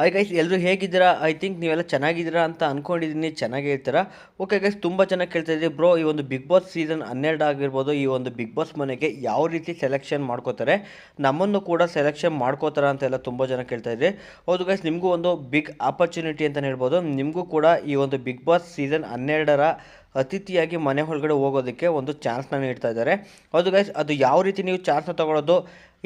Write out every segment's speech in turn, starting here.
Hi guys ಎಲ್ಲರೂ ಹೇಗಿದ್ದೀರಾ? I think ನೀವೆಲ್ಲ ಚೆನ್ನಾಗಿದ್ದೀರಾ ಅಂತ ಅಂದ್ಕೊಂಡಿದ್ದೀನಿ ಚೆನ್ನಾಗಿರ್ತೀರಾ ಓಕೆ ಗೈಸ್ ತುಂಬ ಚೆನ್ನಾಗಿ ಕೇಳ್ತಾ ಇದ್ದೀವಿ ಬ್ರೋ ಈ ಒಂದು ಬಿಗ್ ಬಾಸ್ ಸೀಸನ್ ಹನ್ನೆರಡು ಆಗಿರ್ಬೋದು, ಈ ಒಂದು ಬಿಗ್ ಬಾಸ್ ಮನೆಗೆ ಯಾವ ರೀತಿ ಸೆಲೆಕ್ಷನ್ ಮಾಡ್ಕೋತಾರೆ, ನಮ್ಮನ್ನು ಕೂಡ ಸೆಲೆಕ್ಷನ್ ಮಾಡ್ಕೋತಾರ ಅಂತೆಲ್ಲ ತುಂಬ ಜನ ಕೇಳ್ತಾ ಇದ್ದೀವಿ ಹೌದು ಗೈಸ್ ನಿಮಗೂ ಒಂದು ಬಿಗ್ ಆಪರ್ಚುನಿಟಿ ಅಂತಲೇ ಹೇಳ್ಬೋದು. ನಿಮಗೂ ಕೂಡ ಈ ಒಂದು ಬಿಗ್ ಬಾಸ್ ಸೀಸನ್ ಹನ್ನೆರಡರ ಅತಿಥಿಯಾಗಿ ಮನೆ ಒಳಗಡೆ ಹೋಗೋದಕ್ಕೆ ಒಂದು ಚಾನ್ಸ್ನ ನೀಡ್ತಾ ಇದ್ದಾರೆ. ಹೌದು ಗೈಸ್ ಅದು ಯಾವ ರೀತಿ ನೀವು ಚಾನ್ಸ್ನ ತಗೊಳ್ಳೋದು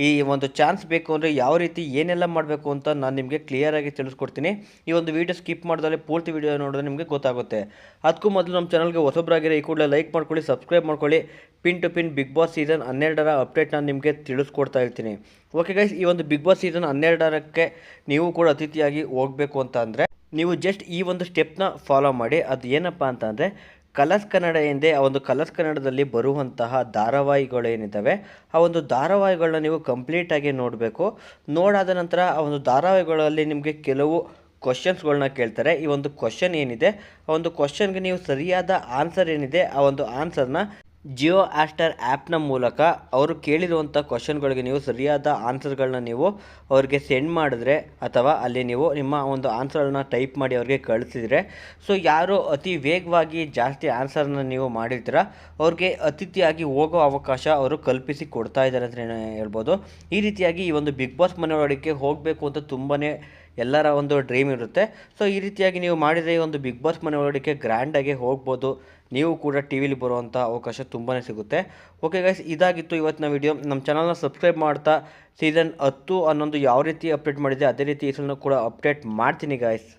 ಈ ಒಂದು ಚಾನ್ಸ್ ಬೇಕು ಅಂದರೆ ಯಾವ ರೀತಿ ಏನೆಲ್ಲ ಮಾಡಬೇಕು ಅಂತ ನಾನು ನಿಮಗೆ ಕ್ಲಿಯರಾಗಿ ತಿಳಿಸ್ಕೊಡ್ತೀನಿ. ಈ ಒಂದು ವೀಡಿಯೋ ಸ್ಕಿಪ್ ಮಾಡಿದಲ್ಲಿ ಪೂರ್ತಿ ವೀಡಿಯೋ ನೋಡಿದ್ರೆ ನಿಮಗೆ ಗೊತ್ತಾಗುತ್ತೆ. ಅದಕ್ಕೂ ಮೊದಲು ನಮ್ಮ ಚಾನಲ್ಗೆ ಹೊಸಬ್ರಾಗಿರೋ, ಈ ಕೂಡಲೇ ಲೈಕ್ ಮಾಡ್ಕೊಳ್ಳಿ ಸಬ್ಸ್ಕ್ರೈಬ್ ಮಾಡ್ಕೊಳ್ಳಿ. Pin to pin Bigg Boss season ಹನ್ನೆರಡರ ಅಪ್ಡೇಟ್ ನಾನು ನಿಮಗೆ ತಿಳಿಸ್ಕೊಡ್ತಾ ಇರ್ತೀನಿ. ಓಕೆ ಗೈಸ್ ಈ ಒಂದು ಬಿಗ್ ಬಾಸ್ ಸೀಸನ್ ಹನ್ನೆರಡರಕ್ಕೆ ನೀವು ಕೂಡ ಅತಿಥಿಯಾಗಿ ಹೋಗಬೇಕು ಅಂತ ನೀವು ಜಸ್ಟ್ ಈ ಒಂದು ಸ್ಟೆಪ್ನ ಫಾಲೋ ಮಾಡಿ. ಅದು ಏನಪ್ಪ ಅಂತ ಅಂದರೆ ಕಲರ್ಸ್ ಕನ್ನಡ ಎಂದೇ ಆ ಒಂದು ಕಲರ್ಸ್ ಕನ್ನಡದಲ್ಲಿ ಬರುವಂತಹ ಧಾರಾವಾಹಿಗಳು ಏನಿದ್ದಾವೆ ಆ ಒಂದು ಧಾರಾವಾಹಿಗಳನ್ನ ನೀವು ಕಂಪ್ಲೀಟಾಗಿ ನೋಡಬೇಕು. ನೋಡಾದ ನಂತರ ಆ ಒಂದು ಧಾರಾವಾಹಿಗಳಲ್ಲಿ ನಿಮಗೆ ಕೆಲವು ಕ್ವಶನ್ಸ್ಗಳನ್ನ ಕೇಳ್ತಾರೆ. ಈ ಒಂದು ಕ್ವಶನ್ ಏನಿದೆ, ಆ ಒಂದು ಕ್ವಶನ್ಗೆ ನೀವು ಸರಿಯಾದ ಆನ್ಸರ್ ಏನಿದೆ, ಆ ಒಂದು ಆನ್ಸರ್ನ ಜಿಯೋ ಆಸ್ಟರ್ ಆ್ಯಪ್ನ ಮೂಲಕ ಅವರು ಕೇಳಿರುವಂಥ ಕ್ವಶನ್ಗಳಿಗೆ ನೀವು ಸರಿಯಾದ ಆನ್ಸರ್ಗಳನ್ನ ನೀವು ಅವ್ರಿಗೆ ಸೆಂಡ್ ಮಾಡಿದ್ರೆ ಅಥವಾ ಅಲ್ಲಿ ನೀವು ನಿಮ್ಮ ಒಂದು ಆನ್ಸರ್ನ ಟೈಪ್ ಮಾಡಿ ಅವ್ರಿಗೆ ಕಳಿಸಿದರೆ, ಸೊ ಯಾರು ಅತಿ ವೇಗವಾಗಿ ಜಾಸ್ತಿ ಆನ್ಸರ್ನ ನೀವು ಮಾಡಿರ್ತೀರ, ಅವ್ರಿಗೆ ಅತಿಥಿಯಾಗಿ ಹೋಗೋ ಅವಕಾಶ ಅವರು ಕಲ್ಪಿಸಿ ಕೊಡ್ತಾ ಇದ್ದಾರೆ ಅಂತ ಹೇಳ್ಬೋದು. ಈ ರೀತಿಯಾಗಿ ಈ ಒಂದು ಬಿಗ್ ಬಾಸ್ ಮನೆಯೊಳಗೆ ಹೋಗಬೇಕು ಅಂತ ತುಂಬಾ ಎಲ್ಲರ ಒಂದು ಡ್ರೀಮ್ ಇರುತ್ತೆ. ಸೊ ಈ ರೀತಿಯಾಗಿ ನೀವು ಮಾಡಿದರೆ ಒಂದು ಬಿಗ್ ಬಾಸ್ ಮನೆ ಒಳಗಡೆ ಗ್ರ್ಯಾಂಡಾಗಿ ಹೋಗ್ಬೋದು. ನೀವು ಕೂಡ ಟಿ ವಿಲಿ ಬರುವಂಥ ಅವಕಾಶ ತುಂಬಾ ಸಿಗುತ್ತೆ. ಓಕೆ ಗೈಸ್ ಇದಾಗಿತ್ತು ಇವತ್ತಿನ ವಿಡಿಯೋ ನಮ್ಮ ಚಾನಲ್ನ ಸಬ್ಸ್ಕ್ರೈಬ್ ಮಾಡ್ತಾ ಸೀಸನ್ ಹತ್ತು ಅನ್ನೊಂದು ಯಾವ ರೀತಿ ಅಪ್ಡೇಟ್ ಮಾಡಿದೆ, ಅದೇ ರೀತಿ ಈ ಕೂಡ ಅಪ್ಡೇಟ್ ಮಾಡ್ತೀನಿ ಗಾಯ್ಸ್